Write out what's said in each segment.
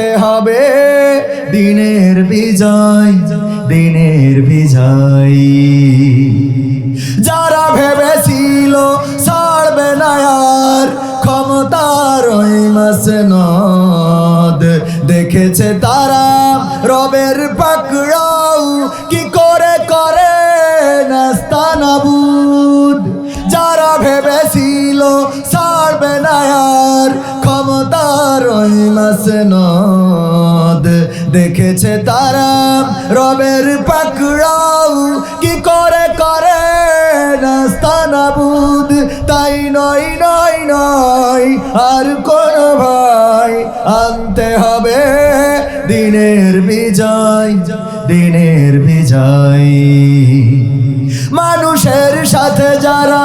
আনতে হবে। দিনের বিজয় দিনের বিজয়। যারা ভেবেছিল ছাড়বে না আর ক্ষমতার ওই মাসনদ ওই মাসনদ দেখেছে তারা রবের পাকড়াও। কি করে করে? নাস্তানাবুদ তাই নয় নয় নয়। আর কোন ভাই আনতে হবে দিনের বিজয় দিনের বিজয়। মানুষের সাথে যারা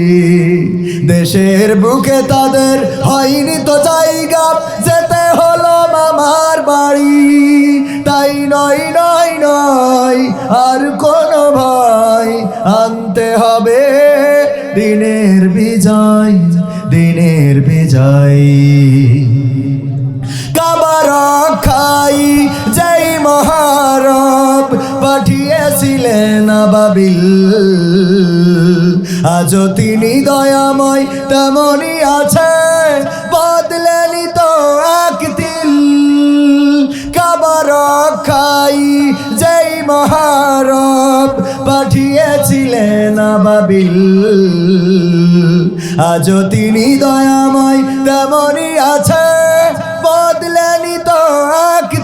দেশের বুকে তাদের হয়নি তো জায়গা। যেতে হলো মামার বাড়ি। তাই নয় নয় নয়, আর কোন ভয়। আনতে হবে দিনের বিজয় দিনের বিজয়। কাবার খাই যেই মহারব পাঠিয়েছিলেন বাবিল আজও তিনি দয়াময় তেমনই আছে। বদলেনি তো এক দিল কাবার খাই যেই মহারব পাঠিয়েছিলেন বাবিল আজও তিনি দয়াময় তেমনই আছে। বদলেনি তো একদিন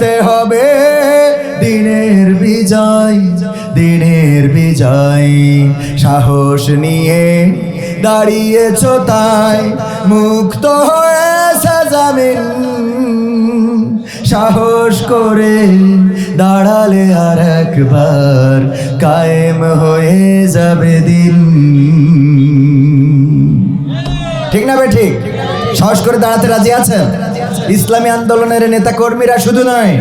আনতে হবে, দিনের বিজয় দিনের বিজয়। সাহস নিয়ে দাঁড়িয়েছ তাই, মুক্ত হয়েছে জামিন। সাহস করে দাঁড়ালে আর একবার কায়েম হয়ে যাবে দিন। ঠিক না বে ঠিক? সাহস করে দাঁড়াতে রাজি আছেন? ইসলামী আন্দোলনের নেতা কর্মীরা শুধু নয়,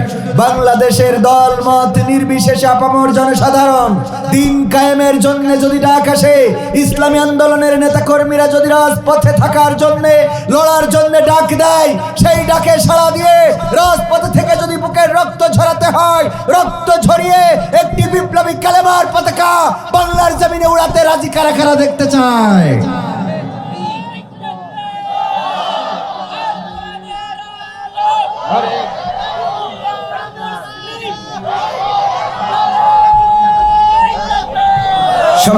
বাংলাদেশের দল মত নির্বিশেষে আপামর জনসাধারণ দিন কায়েমের জন্য যদি ডাক আসে, ইসলামী আন্দোলনের নেতা কর্মীরা যদি রাজপথে থাকার জন্য, লড়ার জন্য ডাক দেয়, সেই ডাকে সাড়া দিয়ে রাজপথে থেকে যদি বুকের রক্ত ঝরাতে হয়, রক্ত ঝরিয়ে একটি বিপ্লবী কালেমার পতাকা বাংলার জমিনে উড়াতে রাজি কারা কারা দেখতে চায়?